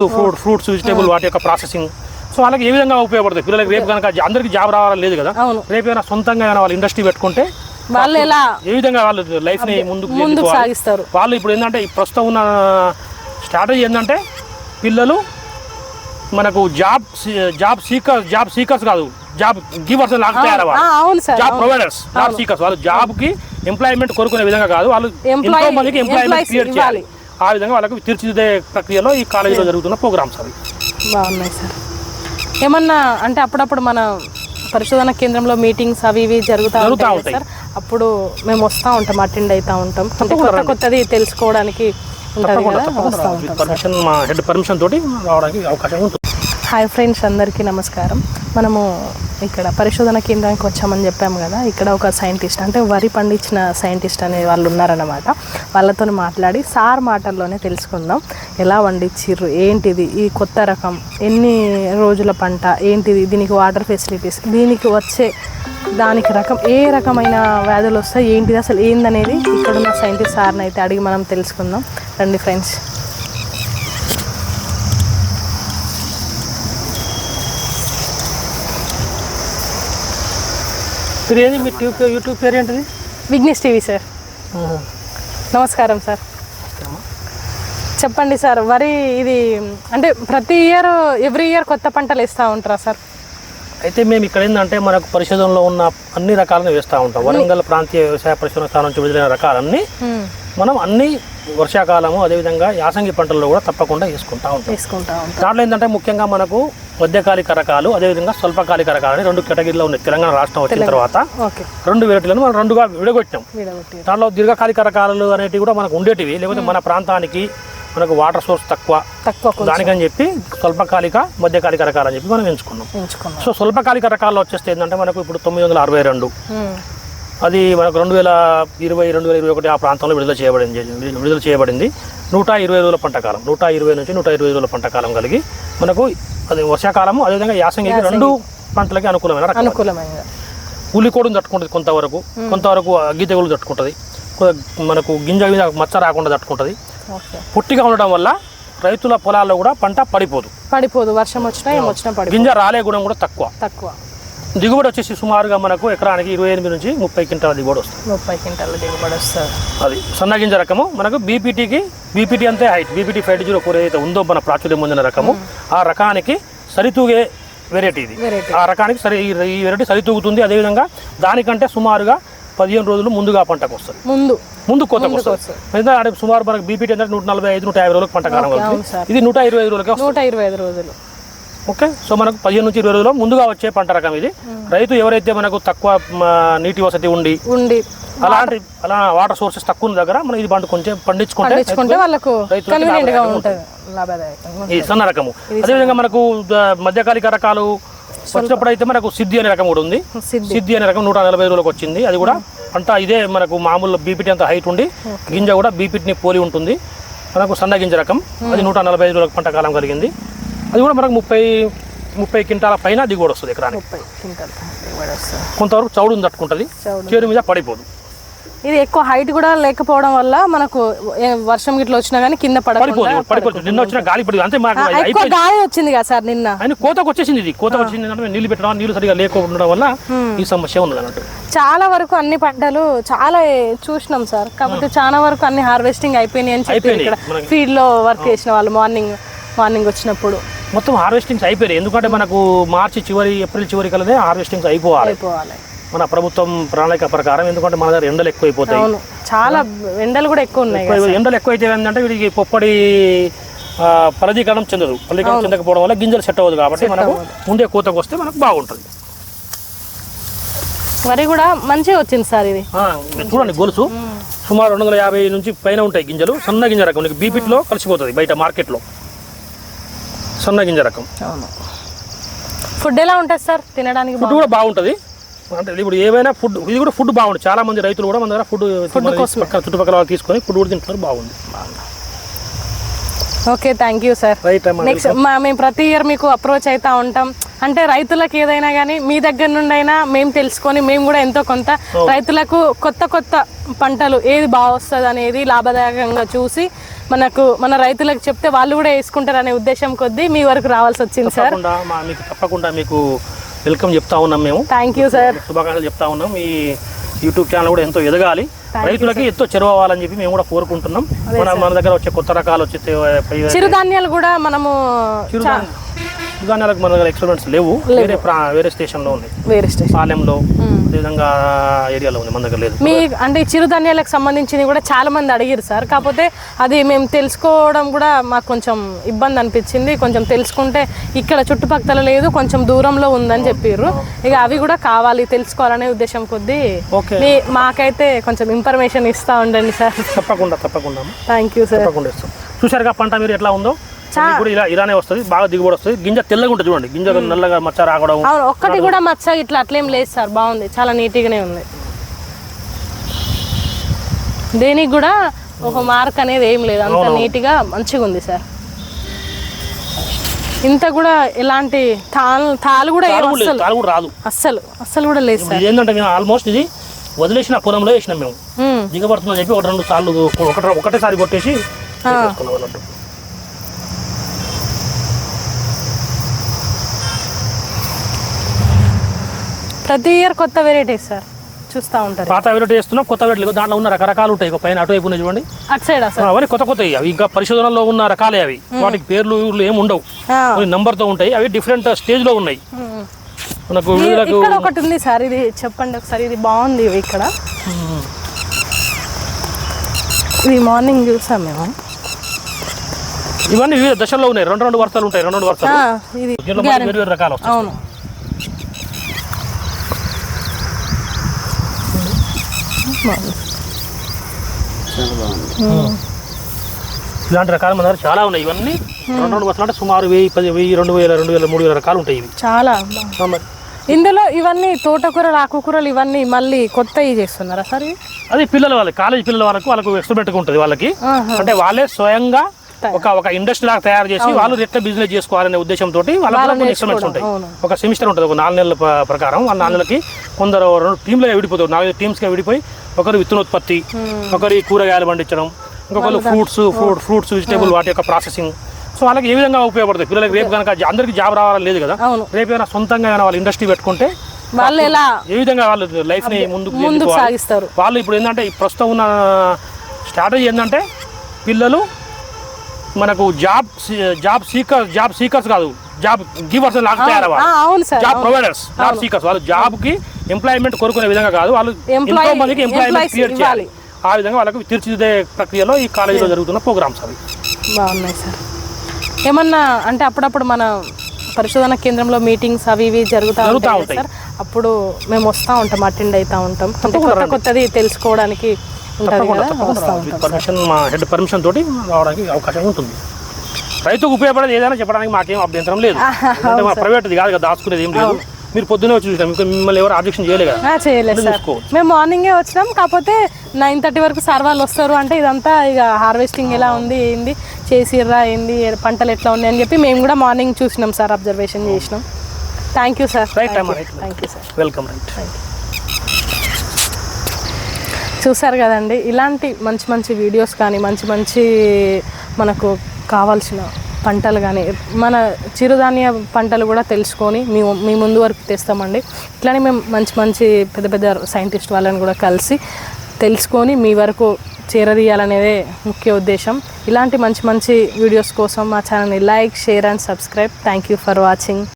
Fruit fruits vegetable వాటి యొక్క processing so వాళ్ళకి ఏ విధంగా ఉపయోగపడుతుంది? పిల్లలకి రేపు కనుక అందరికీ జాబ్ రావాలని లేదు కదా? రేపు ఏమైనా సొంతంగా ఏమైనా వాళ్ళు ఇండస్ట్రీ పెట్టుకుంటే వాళ్ళు ఎలా ఏ విధంగా వాళ్ళు లైఫ్ని ముందుకు. సాగిస్తారు? వాళ్ళు ఇప్పుడు ఏంటంటే ప్రస్తుతం ఉన్న స్ట్రాటజీ ఏంటంటే పిల్లలు మనకు job job seekers job seekers కాదు జాబ్ గివర్స్ లాగా తయారవ్వాలి. జాబ్ ప్రొవైడర్స్ జాబ్ సీకర్స్ వాళ్ళు జాబ్కి ఎంప్లాయ్మెంట్ కోరుకునే విధంగా కాదు వాళ్ళు Employee- ఎంతో మందికి ఎంప్లాయ్మెంట్ క్రియేట్ చేయాలి. ఆ విధంగా వాళ్ళకి తీర్చిదిద్దే ప్రక్రియలో ఈ కాలేజీలో జరుగుతున్న ప్రోగ్రామ్స్ అవి. బాగున్నాయి సార్. ఏమన్నా అంటే అప్పుడప్పుడు మన పరిశోధన కేంద్రంలో మీటింగ్స్ అవి ఇవి జరుగుతూ ఉంటాయి సార్? అప్పుడు మేము వస్తూ ఉంటాం అటెండ్ అవుతూ ఉంటాం. అంటే కొత్త కొత్తది తెలుసుకోవడానికి పర్మిషన్ మా హెడ్ పర్మిషన్ తోటి రావడానికి అవకాశం ఉంటుంది. హాయ్ ఫ్రెండ్స్ అందరికీ నమస్కారం. మనము ఇక్కడ పరిశోధన కేంద్రానికి వచ్చామని చెప్పాము కదా. ఇక్కడ ఒక సైంటిస్ట్ అంటే వరి పండించిన సైంటిస్ట్ అనే వాళ్ళు ఉన్నారన్నమాట. వాళ్ళతో మాట్లాడి సార్ మాటల్లోనే తెలుసుకుందాం. ఎలా పండించిర్రు ఏంటిది? ఈ కొత్త రకం ఎన్ని రోజుల పంట? ఏంటిది? దీనికి వాటర్ ఫెసిలిటీస్ దీనికి వచ్చే దానికి రకం ఏ రకమైన వ్యాధులు వస్తాయి? ఏంటిది? అసలు ఏందనేది ఇక్కడున్న సైంటిస్ట్ సార్ని అయితే అడిగి మనం తెలుసుకుందాం. రండి ఫ్రెండ్స్. మీరు ఏది? మీ ట్యూబ్ యూట్యూబ్ పేరు ఏంటిది? Vignesh TV sir. నమస్కారం సార్. చెప్పండి సార్. వరి ఇది అంటే ప్రతి ఇయర్ ఎవ్రీ ఇయర్ కొత్త పంటలు వేస్తూ ఉంటారా సార్? అయితే మేము ఇక్కడ ఏంటంటే మనకు పరిశోధనలో ఉన్న అన్ని రకాలను వేస్తూ ఉంటాం. వరంగల్ ప్రాంతీయ వ్యవసాయ పరిశోధన స్థానం నుంచి విడుదలైన రకాలన్నీ మనం అన్ని వర్షాకాలము అదేవిధంగా యాసంగి పంటల్లో కూడా తప్పకుండా వేసుకుంటా ఉంటాం. వేసుకుంటా ఉంటాం. దాంట్లో ఏంటంటే ముఖ్యంగా మనకు మధ్యకాలిక రకాలు అదేవిధంగా స్వల్పకాలిక రకాలు అని రెండు కేటగిరీలో ఉన్నాయి. తెలంగాణ రాష్ట్రం వచ్చిన తర్వాత రెండు వెరైటీలను మనం రెండుగా విడగొట్టాం. దాంట్లో దీర్ఘకాలిక రకాలు అనేటివి కూడా మనకు ఉండేటివి. లేకపోతే మన ప్రాంతానికి మనకు వాటర్ సోర్స్ తక్కువ. తక్కువ దానికని చెప్పి స్వల్పకాలిక మధ్యకాలిక రకాలు అని చెప్పి మనం ఎంచుకున్నాం. సో స్వల్పకాలిక రకాల్లో వచ్చేస్తే ఏంటంటే మనకు ఇప్పుడు తొమ్మిది వందల అరవై రెండు. అది మనకు రెండు వేల ఇరవై రెండు వేల ఇరవై ఒకటి ఆ ప్రాంతంలో విడుదల చేయబడింది. విడుదల చేయబడింది. నూట ఇరవై రోజుల పంట కాలం. నూట ఇరవై నుంచి నూట ఇరవై రోజుల పంట కాలం కలిగి మనకు అది వర్షాకాలము అదేవిధంగా యాసంగికి రెండు పంటలకి అనుకూలమైన అనుకూలమైన పులికోడును తట్టుకుంటుంది కొంతవరకు. కొంతవరకు అగ్గి తెగులు తట్టుకుంటుంది. మనకు గింజ మీద మచ్చ రాకుండా తట్టుకుంటుంది. పుట్టిగా ఉండడం వల్ల రైతుల పొలాల్లో కూడా పంట పడిపోదు. పడిపోదు. వర్షం వచ్చినా ఏం వచ్చినా పడిపోదు. గింజ రాలే గుణం కూడా తక్కువ. తక్కువ. దిగుబడి వచ్చేసి సుమారుగా మనకు ఎకరానికి ఇరవై ఎనిమిది నుంచి ముప్పై క్వింటాల దిగుబడి వస్తుంది. ముప్పై క్వింటాల దిగుబడి వస్తుంది. అది సన్నగింజ రకము. మనకు బీపీటీకి బీపీటీ అంతే height BPT five zero four ఏదైతే ఉందో మన ప్రాచుర్యం పొందిన రకము. ఆ రకానికి సరితూగే వెరైటీ ఇది. ఆ రకానికి సరి ఈ వెరైటీ సరితూగుతుంది. అదేవిధంగా దానికంటే సుమారుగా పదిహేను రోజులు ముందుగా పంటకు వస్తుంది. ముందు. ముందు కోతకు వస్తుంది. సుమారు మనకు బీపీటీ అంటే నూట నలభై ఐదు నూట యాభై రోజులకు పంట కాలం. ఇది నూట ఇరవై ఐదు రోజులకే నూట ఇరవై ఐదు రోజులు. ఓకే? సో మనకు పదిహేను నుంచి ఇరవై రోజుల్లో ముందుగా వచ్చే పంట రకం ఇది. రైతు ఎవరైతే మనకు తక్కువ నీటి వసతి ఉండి ఉండి అలాంటి అలా వాటర్ సోర్సెస్ తక్కువ ఉన్న దగ్గర మనం ఇది పంట కొంచెం పండించుకుంటే వాళ్ళకు ఈ సన్న రకము. అదేవిధంగా మనకు మధ్యకాలిక రకాలు వచ్చినప్పుడు అయితే మనకు సిద్ధి అనే రకం కూడా ఉంది. సిద్ధి. సిద్ధి అనే రకం నూట నలభై రోజులకు వచ్చింది. అది కూడా పంట ఇదే మనకు మామూలు బీపీటీ అంత హైట్ ఉండి గింజ కూడా బీపీటీని పోలి ఉంటుంది. మనకు సన్న గింజ రకం. అది నూట నలభై ఐదు రోజులకు పంట కాలం కలిగింది. అది కూడా మనకు ముప్పై ముప్పై క్వింటాల పైన దిగుబడి వస్తుంది ఎకరానికి. ముప్పై క్వింటాల్ దిగుబడి వస్తుంది. కొంతవరకు చౌడుని తట్టుకుంటుంది చౌడు. చేరు మీద పడిపోదు. ఇది ఎక్కువ హైట్ కూడా లేకపోవడం వల్ల మనకు వర్షం గిట్ల వచ్చినా కానీ కింద పడిపోతుంది నిన్న వచ్చిన గాలి పడి అంతే ఎక్కువ గాలి వచ్చింది కదా సార్ నిన్న. ఆయన కోతకు వచ్చేసింది ఇది. కోతకు వచ్చింది అంటే నీళ్ళు పెట్టడం నీళ్ళు సరిగా లేకపోవడం వల్ల ఈ సమస్య ఉన్నది అన్నట్టు. చాలా వరకు అన్ని పంటలు చాలా చూసినాం సార్. కాకపోతే చాలా వరకు అన్ని హార్వెస్టింగ్ అయిపోయినాయి అని చెప్పి. ఇక్కడ. ఫీల్డ్లో వర్క్ చేసిన వాళ్ళు మార్నింగ్ మార్నింగ్ వచ్చినప్పుడు. మొత్తం హార్వెస్టింగ్స్ అయిపోయాయి. ఎందుకంటే మనకు మార్చి చివరి ఏప్రిల్ చివరి కలనే హార్వెస్టింగ్స్ అయిపోవాలి. మన ప్రభుత్వం ప్రణాళిక ప్రకారం ఎందుకంటే మన దగ్గర ఎండలు ఎక్కువైపోతాయి. అవును. చాలా ఎండలు కూడా ఎక్కువ ఉన్నాయి ఎక్కువ- ఎండలు ఎక్కువైతే ఏంటంటే వీటికి పొప్పడి ఫలదీకరణం చెందదు. ఫలదీకరణం చెందకపోవడం వల్ల గింజలు సెట్ అవ్వదు కాబట్టి మనకు ముందే కోతకు వస్తే మనకు బాగుంటుంది. వరి కూడా మంచిగా వచ్చింది సార్ ఇది. చూడండి గొలుసు. సుమారు రెండు వందల యాభై నుంచి పైన ఉంటాయి గింజలు. సన్న గింజ రకం. బీపీట్లో కలిసిపోతుంది బయట మార్కెట్లో. సన్న గింజ రకం. అవును. ఫుడ్ ఎలా ఉంటుంది సార్? తినడానికి ఫుడ్ కూడా బాగుంటుంది. అంటే ఇప్పుడు ఏమైనా ఫుడ్ ఇది కూడా ఫుడ్ బాగుంటుంది చాలా మంది రైతులు కూడా మన దగ్గర ఫుడ్ పక్కన చుట్టుపక్కల వాళ్ళు తీసుకొని ఫుడ్ కూడా తింటున్నారు బాగుంది. Okay thank you sir next మేము ప్రతి ఇయర్ మీకు అప్రోచ్ అవుతా ఉంటాం. అంటే రైతులకు ఏదైనా కానీ మీ దగ్గర నుండి అయినా మేము తెలుసుకొని మేము కూడా ఎంతో కొంత రైతులకు కొత్త కొత్త పంటలు ఏది బాగా వస్తుంది అనేది లాభదాయకంగా చూసి మనకు మన రైతులకు చెప్తే వాళ్ళు కూడా వేసుకుంటారు అనే ఉద్దేశం కొద్దీ మీ వరకు రావాల్సి వచ్చింది సార్. తప్పకుండా మా మీకు తప్పకుండా మీకు వెల్కమ్ చెప్తా ఉన్నాం మేము. థ్యాంక్ యూ సార్ శుభాకాంక్షలు చెప్తా ఉన్నాం. ఈ యూట్యూబ్ ఛానల్ కూడా ఎంతో ఎదగాలి. రైతులకి ఎంతో చెరువవ్వాలని చెప్పి మేము కూడా కోరుకుంటున్నాం. మన మన దగ్గర వచ్చే కొత్త రకాలు వచ్చే చిరుధాన్యాలు కూడా మనము చిరుధాన్యాలకు మన దగ్గర ఎక్స్పెరిమెంట్స్ లేవు. వేరే వేరే స్టేషన్లో ఉంది వేరే స్టేషన్ పాలెంలో అదేవిధంగా ఏరియాలో ఉంది మన దగ్గర లేదు. మీ అంటే చిరుధాన్యాలకు సంబంధించింది కూడా చాలా మంది అడిగారు సార్. కాకపోతే అది మేము తెలుసుకోవడం కూడా మాకు కొంచెం ఇబ్బంది అనిపించింది. కొంచెం తెలుసుకుంటే ఇక్కడ చుట్టుపక్కల లేదు కొంచెం దూరంలో ఉందని చెప్పారు ఇక అవి కూడా కావాలి తెలుసుకోవాలనే ఉద్దేశం కొద్దీ ఓకే. మీ మాకైతే కొంచెం ఇన్ఫర్మేషన్ ఇస్తా ఉండండి సార్. తప్పకుండా తప్పకుండా. థ్యాంక్ యూ సార్ తప్పకుండా చూసారుగా పంట మీరు ఎట్లా ఉందో? కూడా ఇలా ఇలానే వస్తుంది బాగా దిగుబడి వస్తుంది. గింజ తెల్లగా ఉంటుంది చూడండి. గింజ నల్లగా మచ్చ అవును ఒక్కటి కూడా మచ్చ ఇట్లా అట్లేం లేదు సార్. బాగుంది. చాలా నీట్గానే ఉంది. దేనికి కూడా ఒక మార్క్ అనేది ఏం లేదు. అంత నీట్గా మంచిగా ఉంది సార్. ఇంత కూడా ఎలాంటి తాలు తాలు కూడా తాలు రాదు. అస్సలు. అస్సలు కూడా లేదు సార్. ఏంటంటే మేము ఆల్మోస్ట్ ఇది వదిలేసిన పొలంలో వేసినాం మేము. దిగబడుతుందని చెప్పి ఒకటి రెండు సార్లు ఒకటి ఒకటేసారి కొట్టేసి ప్రతి ఇయర్ కొత్త వెరైటీస్ సార్ చూస్తూ ఉంటారు. పాత వెరైటీ వేస్తున్నాం కొత్త వెరైటీ దాంట్లో ఉన్న రకరకాలు ఉంటాయి. ఇక పైన అటువైపు ఉన్నాయి చూడండి. అటు సైడ్ అవన్నీ కొత్త కొత్తవి అవి. ఇంకా పరిశోధనలో ఉన్న రకాలే అవి. వాటికి పేర్లు ఊర్లు ఏమి ఉండవు. నంబర్తో ఉంటాయి. అవి డిఫరెంట్ స్టేజ్లో ఉన్నాయి. మనకు ఇక్కడ ఒకటి ఉంది సార్ ఇది చెప్పండి ఒకసారి. ఇది బాగుంది ఇక్కడ. ఇది మార్నింగ్ చూసాం మేము. ఇవన్నీ వివిధ దశల్లో ఉన్నాయి. రెండు రెండు వరుసలు ఉంటాయి. రెండు రెండు వరుసలు. రకాలు అవును. ఇలాంటి రకాలు మన దగ్గర చాలా ఉన్నాయి. ఇవన్నీ రెండు రెండు వరుసలు అంటే సుమారు వెయ్యి పది వెయ్యి రెండు వేల రెండు వేల మూడు వేల రకాలు ఉంటాయి ఇవి. చాలా. ఇందులో ఇవన్నీ తోటకూరలు ఆకుకూరలు ఇవన్నీ మళ్ళీ కొత్తవి చేస్తున్నారా సార్? అది పిల్లల వాళ్ళకి కాలేజ్ పిల్లల వరకు వాళ్ళకు ఎక్స్పెరిమెంట్ ఉంటుంది వాళ్ళకి. అంటే వాళ్ళే స్వయంగా ఒక ఒక ఇండస్ట్రీ లాగా తయారు చేసి వాళ్ళు ఎట్లా బిజినెస్ చేసుకోవాలనే ఉద్దేశంతో వాళ్ళకి ఎక్స్పెరిమెంట్స్ ఉంటాయి. ఒక సెమిస్టర్ ఉంటుంది. ఒక నాలుగు నెలల ప్ర- ప్రకారం ఆ నాలుగు నెలలకి కొందరు రెండు టీంలుగా విడిపోతారు. నాలుగు టీమ్స్గా విడిపోయి ఒకరు విత్తనోత్పత్తి ఒకరి కూరగాయలు పండించడం ఇంకొకరు ఫ్రూట్స్ ఫ్రూట్ ఫ్రూట్స్ వెజిటేబుల్ వాటి యొక్క ప్రాసెసింగ్ సో వాళ్ళకి ఏ విధంగా ఉపయోగపడుతుంది? పిల్లలకి రేపు కనుక అందరికీ జాబ్ రావాలని లేదు కదా? రేపు ఏమైనా సొంతంగా ఏమైనా వాళ్ళు ఇండస్ట్రీ పెట్టుకుంటే వాళ్ళు ఎలా ఏ విధంగా వాళ్ళు లైఫ్ని ముందుకు ముందుకు? సాగిస్తారు. వాళ్ళు ఇప్పుడు ఏంటంటే ప్రస్తుతం ఉన్న స్ట్రాటజీ ఏంటంటే పిల్లలు మనకు job job seeker job seekers కాదు జాబ్ గివర్స్ లాగా తయారవ్వాలి. జాబ్ ప్రొవైడర్స్ జాబ్ సీకర్స్ వాళ్ళు జాబ్కి ఎంప్లాయ్మెంట్ కోరుకునే విధంగా కాదు వాళ్ళు ఎంతో మందికి ఎంప్లాయ్మెంట్ క్రియేట్ చేయాలి. ఆ విధంగా వాళ్ళకి తీర్చిదిద్దే ప్రక్రియలో ఈ కాలేజీలో జరుగుతున్న ప్రోగ్రామ్స్ అవి. బాగున్నాయి సార్. ఏమన్నా అంటే అప్పుడప్పుడు మన పరిశోధన కేంద్రంలో మీటింగ్స్ అవి ఇవి జరుగుతూ ఉంటాయి సార్. అప్పుడు మేము వస్తూ ఉంటాం అటెండ్ అవుతూ ఉంటాం. కొత్త కొత్తది తెలుసుకోవడానికి ఉంటాం పర్మిషన్ మా హెడ్ పర్మిషన్ తోటి రావడానికి అవకాశం ఉంటుంది. రైతుకు ఉపయోగపడేది ఏదైనా చెప్పడానికి మాకేం అభ్యంతరం లేదు. అంటే మా ప్రైవేట్ది కాదు కదా దాచుకునేది ఏం లేదు. మీరు పొద్దునే వచ్చి చూసాం ఇంకా మిమ్మల్ని ఎవరు ఆబ్జెక్షన్ చేయలేదు కదా. చేయలేదు సార్. మేము మార్నింగే వచ్చినాం కాకపోతే నైన్ థర్టీ వరకు సార్ వాళ్ళు వస్తారు అంటే ఇదంతా ఇక హార్వెస్టింగ్ ఎలా ఉంది ఏంది చేసిర్రా ఏంది పంటలు ఎట్లా ఉన్నాయి అని చెప్పి మేము కూడా మార్నింగ్ చూసినాం సార్ అబ్జర్వేషన్ చేసినాం. Thank you sir thank you sir welcome right చూసారు కదండి ఇలాంటి మంచి మంచి వీడియోస్ కానీ మంచి మంచి మనకు కావాల్సిన పంటలు కానీ మన చిరుధాన్య పంటలు కూడా తెలుసుకొని మీ మీ ముందు వరకు తెస్తామండి. ఇట్లానే మేము మంచి మంచి పెద్ద పెద్ద సైంటిస్ట్ వాళ్ళని కూడా కలిసి తెలుసుకొని మీ వరకు చేరదీయాలనేదే ముఖ్య ఉద్దేశం. ఇలాంటి మంచి మంచి వీడియోస్ కోసం మా ఛానల్ని like share and subscribe. Thank you for watching